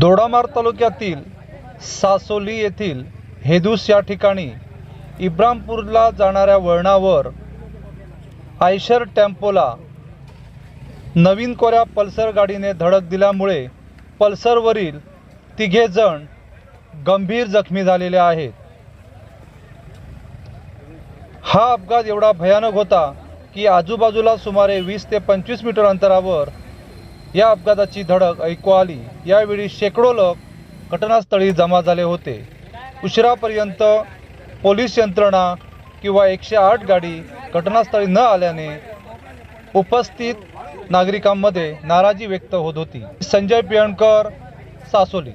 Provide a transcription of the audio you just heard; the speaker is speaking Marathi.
दोडामार तालुक्यातील सासोली येथील हेदूस या ठिकाणी इब्रामपूरला जाणाऱ्या वळणावर आयशर टेम्पोला नवीन कोऱ्या पल्सर गाडीने धडक दिल्यामुळे पल्सरवरील तिघेजण गंभीर जखमी झालेले आहेत. हा अपघात एवढा भयानक होता की आजूबाजूला सुमारे वीस ते पंचवीस मीटर अंतरावर या अपघाताची धडक ऐकू आली. यावेळी शेकडो लोक घटनास्थळी जमा झाले होते. उशिरापर्यंत पोलीस यंत्रणा किंवा एकशे आठ गाडी घटनास्थळी न आल्याने उपस्थित नागरिकांमध्ये नाराजी व्यक्त होत होती. संजय पियणकर सासोली.